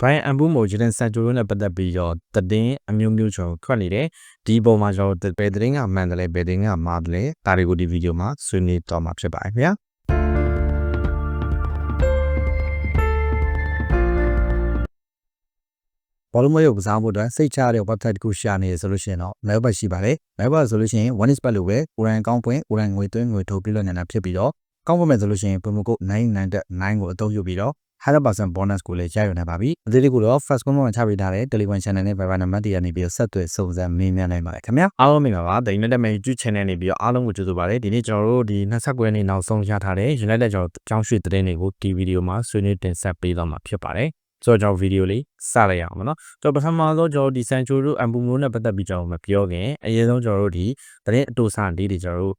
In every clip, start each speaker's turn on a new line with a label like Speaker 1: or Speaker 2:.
Speaker 1: Brian Ambumo ဂျန်ဆန်ဂျိုရိုနဲ့ပတ်သက်ပြီးတော့တည်င်းအမျိုးမျိုးကျွန်တော်ထွက်နေတယ်ဒီပုံမှာကျွန်တော်ဘယ်တည်င်းကမှန်တယ်လဲဘယ်တည်င်းကမှားတယ်လဲဒါတွေကိုဒီဗီဒီယိုမှာဆွေးနွေးတော့မှာဖြစ်ပါတယ်ခင်ဗျာဘောလုံးမရုပ်ကစားဖို့အတွက်စိတ်ချရတဲ့ website တစ်ခုရှာနေရဆိုလို့ရှိရင်တော့ Melbourne ရှိပါတယ်။ Melbourne ဆိုလို့ရှိရင် one is bet လို့ပဲကိုရန်ကောင်းပွင့်ကိုရန်ငွေသွင်းငွေထုတ်ပြီးလို့နေတာဖြစ်ပြီးတော့ကောင်းပွင့်မဲ့ဆိုလို့ရှိရင် promo code 999ကိုအသုံးပြုပြီးတော့ 100% bonus ကိုလည်းရယူနိုင်ပါပြီ။အသေးလေးကိုတော့ first comment မှာချပေးထားတဲ့ Telegram channel နဲ့ Viber နံပါတ်တွေကနေပြီးတော့ဆက်သွယ်စုံစမ်းမေးမြန်းနိုင်ပါတယ်ခင်ဗျာ။အားလုံးမင်္ဂလာပါ။ The United Man YouTube channel နေပြီးတော့အားလုံးကိုကြိုဆိုပါရစေ။ဒီနေ့ကျွန်တော်တို့ဒီ29ရက်နေ့နောက်ဆုံးရထားတဲ့ United ကျွန်တော်ကြောင်းရွှေသတင်းတွေကိုဒီဗီဒီယိုမှာဆွေးနွေးတင်ဆက်ပေးတော့မှာဖြစ်ပါတယ်။ဆိုတော့ကျွန်တော်ဗီဒီယိုလေးစလိုက်ရအောင်နော်။ကျွန်တော်ပထမဆုံးကျွန်တော်ဒီဆန်ချိုတို့အမ်ပူမိုးနဲ့ပတ်သက်ပြီးကျွန်တော်မပြောခင်အရင်ဆုံးကျွန်တော်တို့ဒီသတင်းအတူစလေးတွေကျွန်တော်တို့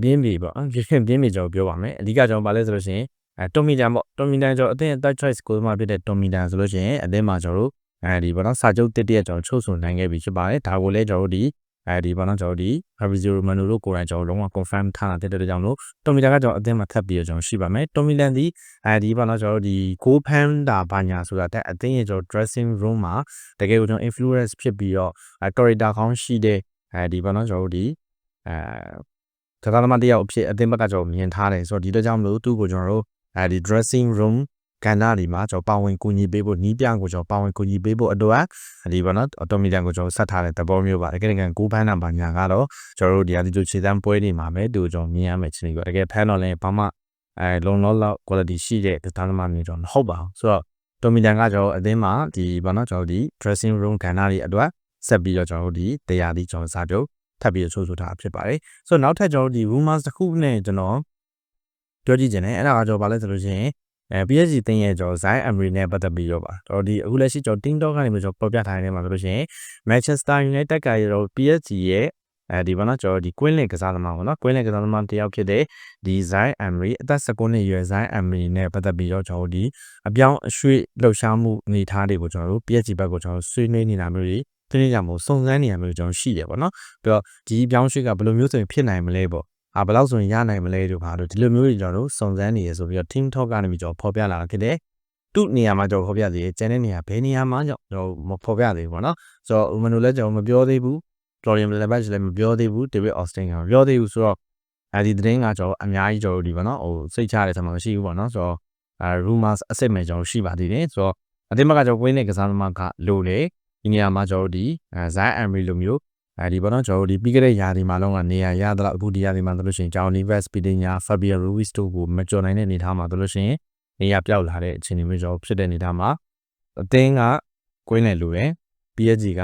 Speaker 1: ပြင်းပြီပေါ့။ပြင်းပြင်းပြီကျွန်တော်ပြောပါမယ်။အဓိကကျွန်တော်ပါလဲဆိုလို့ရှိရင် အဲတိုမီတန်ပေါ့တိုမီတန်ကျွန်တော်အသင်း third choice ကိုမှဖြစ်တဲ့တိုမီတန်ဆိုလို့ရှိရင်အသင်းမှာကျွန်တော်တို့အဲဒီပေါ့နော်စာချုပ်တစ်တရက်ကျွန်တော်ချုပ်ဆိုနိုင်ခဲ့ပြီဖြစ်ပါတယ်ဒါကိုလည်းကျွန်တော်တို့ဒီအဲဒီပေါ့နော်ကျွန်တော်ဒီ Fabrizio Romano တို့ကိုယ်တိုင်ကျွန်တော်လုံးဝ confirm ထားတာတဲ့တဲ့ကြောင့်လို့တိုမီတန်ကကျွန်တော်အသင်းမှာထပ်ပြီးတော့ကျွန်တော်ရှိပါမယ်တိုမီတန်ဒီအဲဒီပေါ့နော်ကျွန်တော်တို့ဒီ go pan တာဘာညာဆိုတာတဲ့အသင်းရဲ့ကျွန်တော် dressing room မှာတကယ်ကိုကျွန်တော် influence ဖြစ်ပြီးတော့ corridor ခေါင်းရှိတဲ့အဲဒီပေါ့နော်ကျွန်တော်တို့ဒီအဲကစားသမားတယောက်အဖြစ်အသင်းဘက်ကကျွန်တော်မြင်ထားတယ်ဆိုတော့ဒီတော့ကြောင့်မလို့သူ့ကိုကျွန်တော်တို့ အဲဒီ dressing room ကဏ္ဍတွေမှာကျွန်တော်ပါဝင်ကူညီပေးဖို့နီးပြကိုကျွန်တော်ပါဝင်ကူညီပေးဖို့အတွက်ဒီပေါ့နော်အော်တိုမီတန်ကိုကျွန်တော်ဆက်ထားတဲ့သဘောမျိုးပါတကယ်တကယ်ကိုဖန်းတာပါညာကတော့ကျွန်တော်တို့ဒီအတီတူခြေစမ်းပွဲတွေမှာပဲသူကျွန်တော်မြင်ရမယ်ချင်းတွေပေါ့တကယ်ဖန်းတော့လည်းဘာမှအဲလုံလောက်လောက် quality ရှိတဲ့သန်းသမားမျိုးကျွန်တော်မဟုတ်ပါဘူးဆိုတော့တိုမီတန်ကကျွန်တော်အသင်းမှာဒီပေါ့နော်ကျွန်တော်ဒီ dressing room ကဏ္ဍတွေအတွက်ဆက်ပြီးတော့ကျွန်တော်တို့ဒီတရားဒီကျွန်တော်စာချုပ်ထပ်ပြီးဆိုဆိုထားဖြစ်ပါတယ်ဆိုတော့နောက်ထပ်ကျွန်တော်ဒီ rumors တစ်ခုနဲ့ကျွန်တော် ပြောကြည့်ခြင်းနဲ့အဲ့ဒါကကျွန်တော်ဗာလဲဆိုလို့ရှိရင်အဲ PSG တင်းရဲ့ကျွန်တော် Zayn Emery နဲ့ပတ်သက်ပြီးတော့ပါတော့ဒီအခုလက်ရှိကျွန်တော် Team Talk ကနေကျွန်တော်ပေါ်ပြထားနေမှာဆိုလို့ရှိရင် Manchester United ကရတော့ PSG ရဲ့အဲဒီဘာနော်ကျွန်တော်ဒီ Queen League ကစားသမားပေါ့နော် Queen League ကစားသမားတယောက်ဖြစ်တဲ့ဒီ Zayn Emery အသက်19နှစ်အရွယ် Zayn Emery နဲ့ပတ်သက်ပြီးတော့ကျွန်တော်ဒီအပြောင်းအရွှေ့လှုပ်ရှားမှုအနေထားတွေကိုကျွန်တော်တို့ PSG ဘက်ကိုကျွန်တော်ဆွေးနွေးနေတာမျိုးတွေပြင်းပြကြမို့စုံစမ်းနေရမျိုးကျွန်တော်ရှိတယ်ပေါ့နော်ပြီးတော့ဒီပြောင်းရွှေ့ကဘယ်လိုမျိုးဆိုရင်ဖြစ်နိုင်မလဲပေါ့ အာဘယ်လောက်ဆိုရင်ရနိုင်မလဲတို့ဘာလို့ဒီလိုမျိုးတွေကျွန်တော်တို့စုံစမ်းနေရဆိုပြီးတော့ team talk ကနေပြီးကျွန်တော်ဖော်ပြလာတာဖြစ်တယ်သူ့နေရာမှာကျွန်တော်ဖော်ပြသေးတယ်ကျန်တဲ့နေရာဘယ်နေရာမှာကျွန်တော်မဖော်ပြသေးဘူးပေါ့နော်ဆိုတော့ဥမနိုလည်းကျွန်တော်မပြောသေးဘူး Florian Lebatch လည်းမပြောသေးဘူး David Austin ကမပြောသေးဘူးဆိုတော့အဲဒီသတင်းကကျွန်တော်အများကြီးကျွန်တော်ဒီပေါ့နော်ဟိုစိတ်ချရတဲ့ဆံမရှိဘူးပေါ့နော်ဆိုတော့အဲ rumors အစစ်မဲ့ကျွန်တော်ရှိပါသေးတယ်ဆိုတော့အတင်းမကကျွန်တော်ဝင်းနေကစားသမားကလိုလေဒီနေရာမှာကျွန်တော်ဒီအဲ Zayn Emery လိုမျိုး အဲဒီဘောနော်ကျွန်တော်တို့ဒီပြီးခဲ့တဲ့ရာသီမှာလုံးကနေရာရတော့အခုဒီရာသီမှာတို့လို့ရှိရင်ကျောင်း Neves Pidenya Fabio Ruiz တို့ကိုမကြော်နိုင်တဲ့အနေအထားမှာတို့လို့ရှိရင်နေရာပြောက်လာတဲ့အခြေအနေမျိုးကျွန်တော်ဖြစ်တဲ့အနေအထားမှာအသင်းကကွင်းနယ်လိုတယ် PSG က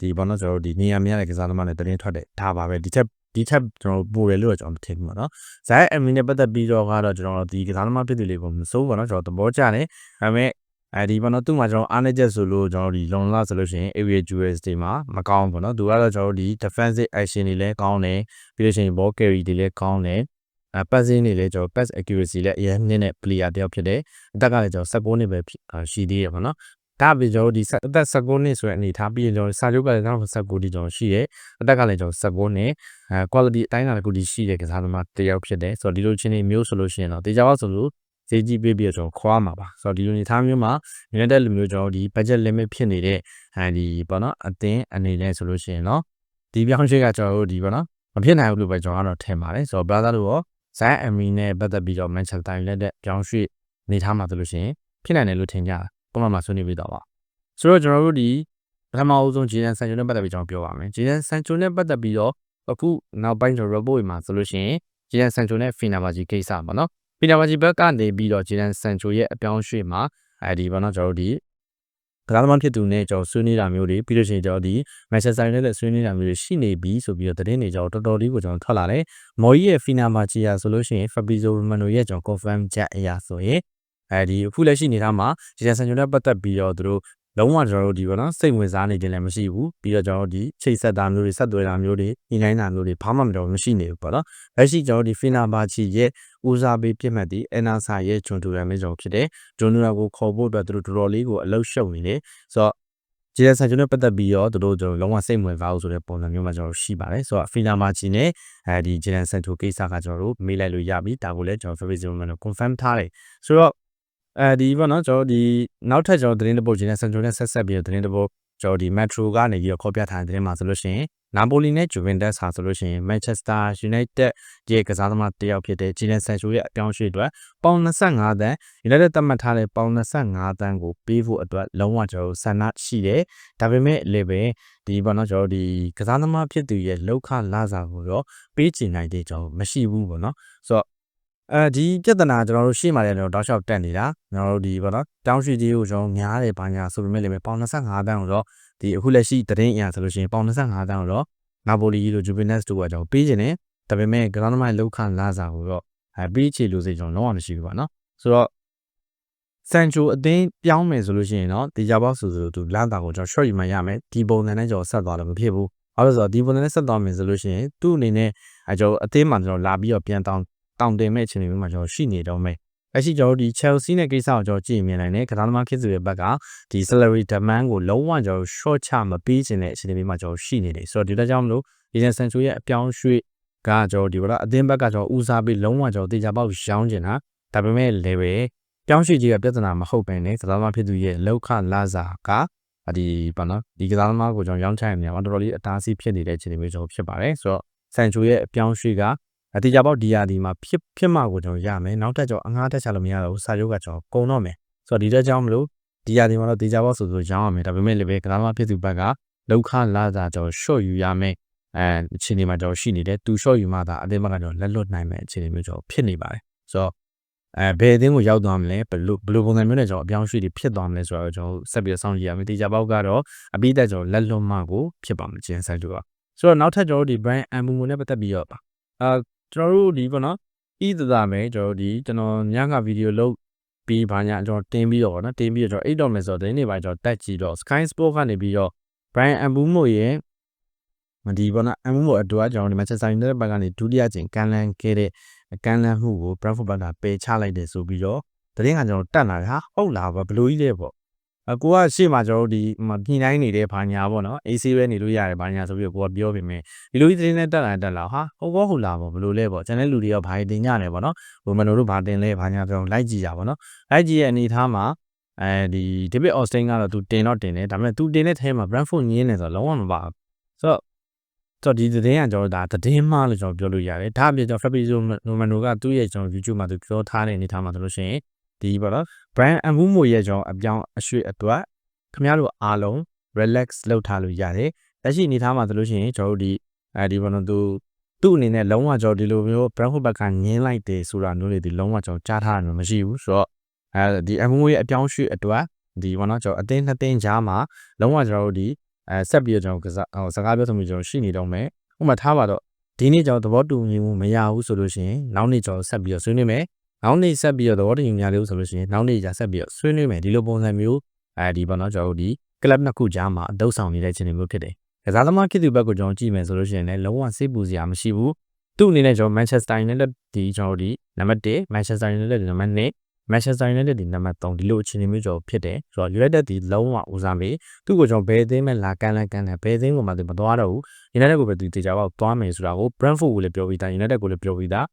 Speaker 1: ဒီဘောနော်ကျွန်တော်တို့ဒီနေရာမရတဲ့ကစားသမားနဲ့တင်းထွက်တယ်ဒါပါပဲဒီချက်ဒီချက်ကျွန်တော်ပို့တယ်လို့ကျွန်တော်မထင်ဘူးပေါ့နော်ဇိုင်းအမီနဲ့ပတ်သက်ပြီးတော့ကတော့ကျွန်တော်ဒီကစားသမားဖြစ်သူလေးကိုမစိုးဘူးပေါ့နော်ကျွန်တော်သဘောကျတယ်ဒါပေမဲ့ အဲဒီပေါ့နော်သူ့မှာကျွန်တော်အားနေချက်ဆိုလို့ကျွန်တော်ဒီလုံလာဆိုလို့ရှိရင် area jewels တွေမှာမကောင်းဘူးပေါ့နော်သူကတော့ကျွန်တော်ဒီ defensive action တွေလည်းကောင်းတယ်ပြီးလို့ရှိရင် ball carry တွေလည်းကောင်းတယ်အဲ passing တွေလည်းကျွန်တော် pass accuracy လည်းအရင်နှစ်နဲ့ player တယောက်ဖြစ်တယ်အသက်ကလည်းကျွန်တော်16နှစ်ပဲရှိသေးတယ်ပေါ့နော်ဒါပြီးကျွန်တော်ဒီအသက်16နှစ်ဆိုတဲ့အနေထားပြီးရင်ကျွန်တော်စာချုပ်ကလည်း19တိကျွန်တော်ရှိရဲအသက်ကလည်းကျွန်တော်16နှစ်အဲ quality အတိုင်းအတာတစ်ခုတည်းရှိတဲ့ကစားသမားတယောက်ဖြစ်တယ်ဆိုတော့ဒီလိုချင်းနေမျိုးဆိုလို့ရှိရင်တော့တေချာပါဆိုလို့ ဈေးကြီးပေးပြီးတော့ကျွန်တော်ခွာမှာပါဆိုတော့ဒီလိုနေသားမျိုးမှာ United လူမျိုးကျွန်တော်ဒီ budget limit ဖြစ်နေတဲ့အဲဒီပေါ့နော်အသင်းအနေနဲ့ဆိုလို့ရှိရင်တော့ဒီပြောင်းရွှေ့ကကျွန်တော်တို့ဒီပေါ့နော်မဖြစ်နိုင်ဘူးလို့ပဲကျွန်တော်ကတော့ထင်ပါတယ်ဆိုတော့ brother တို့ရော Zayn Emery နဲ့ပတ်သက်ပြီးတော့ Manchester United ပြောင်းရွှေ့နေထားမှာဆိုလို့ရှိရင်ဖြစ်နိုင်တယ်လို့ထင်ကြတာပုံမှန်မှာဆွေးနွေးပြီးတော့ပါဆိုတော့ကျွန်တော်တို့ဒီပထမအဦးဆုံး Jadon Sancho နဲ့ပတ်သက်ပြီးကျွန်တော်ပြောပါမယ် Jadon Sancho နဲ့ပတ်သက်ပြီးတော့အခုနောက်ပိုင်းကျွန်တော် report မှာဆိုလို့ရှိရင် Jadon Sancho နဲ့ Fenerbahce ကိစ္စပေါ့နော် ပီနာမာဂျီဘက်ကနေပြီးတော့ဂျီဒန်ဆန်ချိုရဲ့အပြောင်းရွှေ့မှာအဲဒီဘောနော်ကျွန်တော်တို့ဒီကစားသမားဖြစ်သူနဲ့ကျွန်တော်ဆွေးနွေးတာမျိုးတွေပြီးလို့ရှိရင်ကျွန်တော်ဒီမန်ချက်စတာယူနိုက်တက်ဆွေးနွေးတာမျိုးတွေရှိနေပြီဆိုပြီးတော့သတင်းတွေကျွန်တော်တော်တော်လေးကိုကျွန်တော်ထွက်လာတယ်။မော်ကြီးရဲ့ဖီနာမာချီယာဆိုလို့ရှိရင်ဖဘရီဇိုရိုမန်နိုရဲ့ကျွန်တော် confirm ချက်အရာဆိုရင်အဲဒီအခုလက်ရှိနေတာမှာဂျီဒန်ဆန်ချိုနဲ့ပတ်သက်ပြီးတော့သူတို့ လုံးဝကျွန်တော်တို့ဒီပေါ့နော်စိတ်ဝင်စားနေခြင်းလည်းမရှိဘူးပြီးတော့ကျွန်တော်တို့ဒီချိတ်ဆက်တာမျိုးတွေဆက်သွယ်တာမျိုးတွေညှိနှိုင်းတာမျိုးတွေဘာမှမတော်မရှိနေဘူးပေါ့နော်လက်ရှိကျွန်တော်တို့ဒီဖီနာဘာချီရဲ့ဦးစားပေးပြစ်မှတ်ဒီအနာဆာရဲ့ဂျွန်တူရမင်းကြောင့်ဖြစ်တယ်ဂျွန်တူရာကိုခေါ်ဖို့အတွက်သူတို့တော်တော်လေးကိုအလောက်ရှုပ်နေတယ်ဆိုတော့ဂျီရဆန်ဂျွန်နဲ့ပတ်သက်ပြီးတော့တို့ကျွန်တော်လုံးဝစိတ်ဝင်စားဘူးဆိုတဲ့ပုံစံမျိုးမှာကျွန်တော်ရှိပါတယ်ဆိုတော့ဖီနာမာချီနဲ့အဲဒီဂျီရန်ဆန်တိုကိစ္စကကျွန်တော်တို့မေးလိုက်လို့ရပြီဒါကိုလည်းကျွန်တော် Facebook မှာ confirm ထားတယ်ဆိုတော့ အဲဒီပေါ့နော်ကျွန်တော်ဒီနောက်ထပ်ကျွန်တော်သတင်းတစ်ပုဒ်ချင်းနဲ့ဆန်ချိုနဲ့ဆက်ဆက်ပြီးတော့သတင်းတစ်ပုဒ်ကျွန်တော်ဒီ Metro ကနေပြီးတော့ခေါ်ပြထားတဲ့သတင်းမှာဆိုလို့ရှိရင်နာပိုလီနဲ့ Juventus ဟာဆိုလို့ရှိရင် Manchester United ရဲ့ကစားသမားတစ်ယောက်ဖြစ်တဲ့ Jadon Sancho ရဲ့အပြောင်းအရွှေ့အတွက်ပေါင်25တန်း United သတ်မှတ်ထားတဲ့ပေါင်25တန်းကိုပေးဖို့အတွက်လုံးဝကျွန်တော်ဆန္ဒရှိတယ်။ဒါပေမဲ့လည်းပဲဒီပေါ့နော်ကျွန်တော်ဒီကစားသမားဖြစ်သူရဲ့လောက်ခလာစာကိုတော့ပေးချင်နိုင်တဲ့ကျွန်တော်မရှိဘူးပေါ့နော်။ဆိုတော့ အဲဒီပြဿနာကျွန်တော်တို့ရှေ့မှာလည်းကျွန်တော်တောက်လျှောက်တက်နေတာကျွန်တော်တို့ဒီပေါ့နော်တောင်းရွှေကြီးကိုကျွန်တော်များတယ်ဘာညာဆိုပေမဲ့လည်းပေါင်25တန်းကိုတော့ဒီအခုလက်ရှိသတင်းအရာဆိုလို့ရှိရင်ပေါင်25တန်းကိုတော့နာပိုလီတို့ဂျူဗီနက်စ်တို့ကကျွန်တော်ပေးခြင်းတယ်ဒါပေမဲ့ဂရန်ဒမိုင်လောက်ခလာစာကိုတော့အဲပေးချေလို့စိကျွန်တော်လုံးဝမရှိဘူးပါနော်ဆိုတော့ဆန်ချိုအသင်းပြောင်းမယ်ဆိုလို့ရှိရင်တော့ဒီကြပေါက်ဆိုဆိုသူလမ်းတာကိုကျွန်တော် short ယူမှရမယ်ဒီပုံစံနဲ့ကျွန်တော်ဆက်သွားလို့မဖြစ်ဘူးဘာလို့ဆိုတော့ဒီပုံစံနဲ့ဆက်သွားမယ်ဆိုလို့ရှိရင်သူ့အနေနဲ့အဲကျွန်တော်အသင်းမှာကျွန်တော်လာပြီးတော့ပြန်တောင်း တောင်းတင်မဲ့အခြေအနေမျိုးမှာကျွန်တော်ရှိနေတော့မယ်လက်ရှိကျွန်တော်ဒီ Chelsea နဲ့ကိစ္စကိုကျွန်တော်ကြည့်မြင်နိုင်တယ်ကစားသမားခေတ်စုရဲ့ဘက်ကဒီ salary demand ကိုလုံးဝကျွန်တော် short ချမပေးခြင်းတဲ့အခြေအနေမျိုးမှာကျွန်တော်ရှိနေတယ်ဆိုတော့ဒီတက်ကြောင့်မလို့ Jadon Sancho ရဲ့အပြောင်းရွှေ့ကကျွန်တော်ဒီဘောအသင်းဘက်ကကျွန်တော်ဦးစားပေးလုံးဝကျွန်တော်တေချာပေါက်ရောင်းကျင်တာဒါပေမဲ့လည်းပဲပြောင်းရွှေ့ကြီးကပြဿနာမဟုတ်ဘဲနဲ့ကစားသမားဖြစ်သူရဲ့လောက်ခလာစာကဒီပါနော်ဒီကစားသမားကိုကျွန်တော်ရောင်းချင်နေမှာတော်တော်လေးအတားအဆီးဖြစ်နေတဲ့အခြေအနေမျိုးကျွန်တော်ဖြစ်ပါတယ်ဆိုတော့ဆန်ချိုရဲ့အပြောင်းရွှေ့က အတေချာပေါက်ဒီယာဒီမှာဖြစ်ဖြစ်မှကိုကျွန်တော်ရမယ်နောက်ထပ်ကျွန်တော်အငှားတက်ချလို့မရတော့ဘူးစာချုပ်ကကျွန်တော်ကုန်တော့မယ်ဆိုတော့ဒီတက်ကြောင့်မလို့ဒီယာဒီမှာတော့တေချာပေါက်ဆိုဆိုရောင်းရမယ်ဒါပေမဲ့လည်းပဲကစားသမားဖြစ်သူဘက်ကလောက်ခလာစာကျွန်တော် short ယူရမယ်အဲအခြေအနေမှာကျွန်တော်ရှိနေတယ်သူ short ယူမှသာအတင်းဘက်ကကျွန်တော်လက်လွတ်နိုင်မယ်အခြေအနေမျိုးကျွန်တော်ဖြစ်နေပါတယ်ဆိုတော့အဲဘယ်အသင်းကိုရောက်သွားမလဲဘယ်လိုဘယ်လိုပုံစံမျိုးနဲ့ကျွန်တော်အပြောင်းရွှေ့တွေဖြစ်သွားမလဲဆိုတော့ကျွန်တော်ဆက်ပြီးစောင့်ကြည့်ရမယ်တေချာပေါက်ကတော့အပိသက်ကျွန်တော်လက်လွတ်မှကိုဖြစ်ပါမယ်ကျင်းဆိုင်တူပါဆိုတော့နောက်ထပ်ကျွန်တော်တို့ဒီ brand ambu နဲ့ပတ်သက်ပြီးတော့ပါအာ ကျွန်တော်တို့ဒီပေါ့နော်ဤသသာမယ်ကျွန်တော်ဒီကျွန်တော်ညကဗီဒီယိုလုပ်ပြီးဘာညာကျွန်တော်တင်ပြီးတော့ပေါ့နော်တင်ပြီးတော့ကျွန်တော်အိတ်တော့မယ်ဆိုတော့တင်းနေပိုင်းကျွန်တော်တက်ကြည့်တော့ Sky Sport ကနေပြီးတော့ Brian Ambumo ရဲ့ဒီပေါ့နော် Ambumo အတွက်ကျွန်တော်ဒီ Manchester United ဘက်ကနေဒုတိယကျင်ကန်လန်ခဲ့တဲ့ကန်လန်မှုကို Brentford ဘက်ကပယ်ချလိုက်တယ်ဆိုပြီးတော့တရင်ကကျွန်တော်တက်လာတယ်ဟာဟုတ်လားဘယ်လိုကြီးလဲပေါ့အ ကိုကရှေ့မှာကျွန်တော်တို့ဒီညှိနှိုင်းနေတဲ့ဘာညာပေါ့နော် AC ပဲနေလို့ရတယ်ဘာညာဆိုပြီးတော့ကိုကပြောပေမဲ့ဒီလိုကြီးသတင်းနဲ့တက်လာတက်လာဟာဟုတ်ကောဟုတ်လားပေါ့ဘယ်လိုလဲပေါ့ကျန်တဲ့လူတွေကဘာတင်ကြနေပေါ့နော်ဘိုမန်တို့ဘာတင်လဲဘာညာပြောလိုက်ကြည့်ကြပါနော်လိုက်ကြည့်ရဲ့အနေထားမှာအဲဒီ David Austin ကတော့သူတင်တော့တင်တယ်ဒါပေမဲ့သူတင်တဲ့ထဲမှာ Brentford ညင်းနေဆိုတော့လုံးဝမပါဘူးဆိုတော့ဆိုတော့ဒီသတင်းကကျွန်တော်ဒါသတင်းမှလို့ကျွန်တော်ပြောလို့ရတယ်ဒါအပြင်ကျွန်တော် Fabrizio Romano ကသူ့ရဲ့ကျွန်တော် YouTube မှာသူပြောထားတဲ့အနေထားမှာဆိုလို့ရှိရင် ဒီပေါ့နော် brand Ambumo ရဲ့ကျွန်တော်အပြောင်းအရွှေ့အတွက်ခင်ဗျားတို့အားလုံး relax လုပ်ထားလို့ရတယ်လက်ရှိအနေထားမှာဆိုလို့ရှိရင်ကျွန်တော်တို့ဒီအဲဒီပေါ့နော်သူသူ့အနေနဲ့လုံးဝကျွန်တော်ဒီလိုမျိုး brand ဟိုဘက်ကငင်းလိုက်တယ်ဆိုတာမျိုးတွေဒီလုံးဝကျွန်တော်ကြားထားတာမျိုးမရှိဘူးဆိုတော့အဲဒီ Ambumo ရဲ့အပြောင်းအရွှေ့အတွက်ဒီပေါ့နော်ကျွန်တော်အသင်းနှစ်သင်းကြားမှာလုံးဝကျွန်တော်တို့ဒီအဲဆက်ပြီးတော့ကျွန်တော်ကစားဟိုစကားပြောဆိုမှုကျွန်တော်ရှိနေတော့မယ်ဥပမာထားပါတော့ဒီနေ့ကျွန်တော်သဘောတူညီမှုမရဘူးဆိုလို့ရှိရင်နောက်နေ့ကျွန်တော်ဆက်ပြီးတော့ဆွေးနွေးမယ် နောက်နေ့ဆက်ပြီးတော့သဘောတူညီများလို့ဆိုလို့ရှိရင်နောက်နေ့ကျဆက်ပြီးတော့ဆွေးနွေးမယ်ဒီလိုပုံစံမျိုးအဲဒီပေါ့နော်ကျွန်တော်တို့ဒီကလပ်နှစ်ခုကြားမှာအတုပ်ဆောင်နေတဲ့ခြင်းတွေမျိုးဖြစ်တယ်ကစားသမားခေတ်သူဘက်ကိုကျွန်တော်ကြည့်မယ်ဆိုလို့ရှိရင်လည်းလုံးဝစိတ်ပူစရာမရှိဘူးသူ့အနေနဲ့ကျွန်တော် Manchester United ဒီကျွန်တော်ဒီနံပါတ်1 Manchester United ဒီနံပါတ်2 Manchester United ဒီနံပါတ်3ဒီလိုအခြေအနေမျိုးကျွန်တော်ဖြစ်တယ်ဆိုတော့ United ဒီလုံးဝဦးစားပေးသူ့ကိုကျွန်တော်ဘယ်အသင်းမဲ့လာကန်လန်ကန်တယ်ဘယ်အသင်းကိုမှသူမသွားတော့ဘူး United ကိုပဲသူတေချာပေါက်သွားမယ်ဆိုတာကို Brentford ကိုလည်းပြောပြီးသား United ကိုလည်းပြောပြီးသား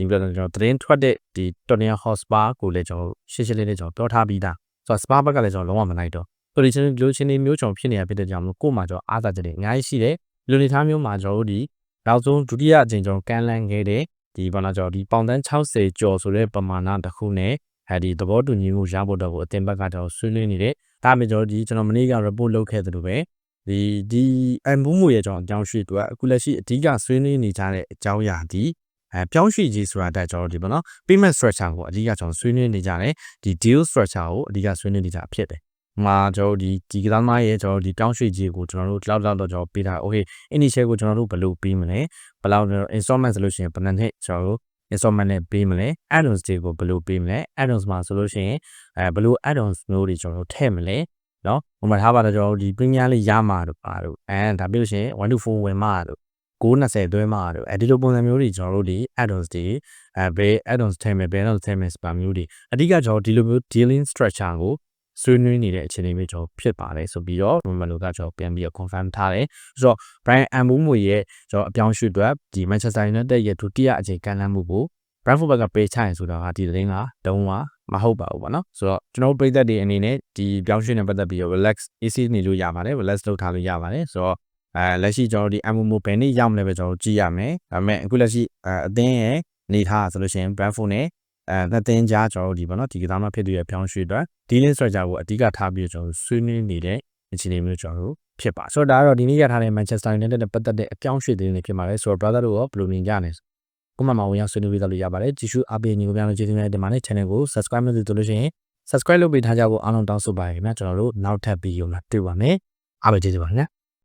Speaker 1: ဒီပြတော့ကျွန်တော်သတင်းထွက်တဲ့ဒီ Tottenham Hotspur ကိုလည်းကျွန်တော်ရှင်းရှင်းလေးလေးကျွန်တော်ပြောထားပြီးသားဆိုတော့ Spurs ဘက်ကလည်းကျွန်တော်လုံးဝမလိုက်တော့ဆိုတော့ဒီလိုချင်းမျိုးကျွန်တော်ဖြစ်နေတာဖြစ်တဲ့ကြောင့်မလို့ကို့မှာကျွန်တော်အားသာချက်တွေအများကြီးရှိတယ်ဒီလိုနေသားမျိုးမှာကျွန်တော်တို့ဒီနောက်ဆုံးဒုတိယအကြိမ်ကျွန်တော်ကန်လန်ခဲ့တဲ့ဒီဘာလာကျွန်တော်ဒီပေါင်တန်း60ကျော်ဆိုတဲ့ပမာဏတစ်ခုနဲ့အဲဒီသဘောတူညီမှုရဖို့တော့ကိုအတင်ဘက်ကကျွန်တော်ဆွေးနွေးနေတယ်ဒါမှမဟုတ်ဒီကျွန်တော်မနေ့က report လုပ်ခဲ့သလိုပဲဒီဒီအမ်ဘူမူရဲ့ကျွန်တော်အကြောင်းရှိတော့အခုလက်ရှိအဓိကဆွေးနွေးနေကြတဲ့အကြောင်းအရာဒီ အဲပြောင်းရွှေ့ကြီးဆိုတာတက်ကျွန်တော်ဒီပေါ့နော် payment structure ကိုအဓိကကျွန်တော်ဆွေးနွေးနေကြတယ်ဒီ deal structure ကိုအဓိကဆွေးနွေးနေကြဖြစ်တယ်မှာကျွန်တော်ဒီဒီကစားသမားရဲ့ကျွန်တော်ဒီတောင်းရွှေ့ကြီးကိုကျွန်တော်တို့လောက်လောက်တော့ကျွန်တော်ပေးတာ okay initial ကိုကျွန်တော်တို့ဘယ်လိုပေးမလဲဘယ်လောက် installment ဆိုလို့ရှိရင်ဘယ်နှစ်ကျွန်တော်တို့ installment နဲ့ပေးမလဲ add-ons တွေကိုဘယ်လိုပေးမလဲ add-ons မှာဆိုလို့ရှိရင်အဲဘယ်လို add-ons မျိုးတွေကျွန်တော်တို့ထည့်မလဲနော်ဟိုမှာထားပါတော့ကျွန်တော်တို့ဒီ premium လေးရမှာတို့ပါတို့အဲဒါပြီးလို့ရှိရင်1 to 4ဝင်မှာတို့ 920သွင်းမှာတို့အဲဒီလိုပုံစံမျိုးတွေကျွန်တော်တို့ဒီ add-ons တွေအဲဘယ် add-ons ထည့်မယ်ဘယ် add-ons ထည့်မယ်စပါမျိုးတွေအဓိကကျွန်တော်ဒီလိုမျိုး dealing structure ကိုဆွေးနွေးနေတဲ့အခြေအနေမျိုးကျွန်တော်ဖြစ်ပါတယ်ဆိုပြီးတော့မမလိုကကျွန်တော်ပြန်ပြီးတော့ confirm ထားတယ်ဆိုတော့ Brian Ambumo ရဲ့ကျွန်တော်အပြောင်းရွှေ့အတွက်ဒီ Manchester United ရဲ့ဒုတိယအကြိမ်ကန်လန်းမှုကို Brentford ဘက်ကပေးချရင်ဆိုတာကဒီသတင်းကတုံးဝ
Speaker 2: မဟုတ်ပါဘူးပေါ့နော်ဆိုတော့ကျွန်တော်တို့ပြည်သက်တွေအနေနဲ့ဒီပြောင်းရွှေ့နေပတ်သက်ပြီးတော့ relax easy နေလို့ရပါတယ် relax လုပ်ထားလို့ရပါတယ်ဆိုတော့ အဲလက်ရှိကျွန်တော်တို့ဒီ MMO ဘယ်နေ့ရောက်မလဲပဲကျွန်တော်တို့ကြည့်ရမယ်ဒါပေမဲ့အခုလက်ရှိအဲအသင်းရဲ့နေထားဆိုလို့ရှိရင် Brentford နဲ့အဲနှစ်သင်းကြားကျွန်တော်တို့ဒီပေါ့နော်ဒီကစားမဖြစ်တဲ့ပြောင်းရွှေ့အတွက် dealing structure ကိုအဓိကထားပြီးတော့ကျွန်တော်တို့ဆွေးနွေးနေတဲ့အခြေအနေမျိုးကျွန်တော်တို့ဖြစ်ပါဆိုတော့ဒါကတော့ဒီနေ့ရထားတဲ့ Manchester United နဲ့ပတ်သက်တဲ့အပြောင်းရွှေ့သတင်းတွေဖြစ်ပါတယ်ဆိုတော့ brother တို့ရောဘယ်လိုမြင်ကြလဲကိုမမဝင်ရောက်ဆွေးနွေးပေးတော့လို့ရပါတယ်ကြည့်ရှုအားပေးညီကိုပြန်လို့ကျေးဇူးများတင်ပါတယ် channel ကို subscribe လုပ်လို့ရှိရင် subscribe လုပ်ပေးထားကြဖို့အားလုံးတောင်းဆိုပါရခင်ဗျာကျွန်တော်တို့နောက်ထပ်ဗီဒီယိုမှာတွေ့ပါမယ်အားပေးကျေးဇူးပါခင်ဗျာ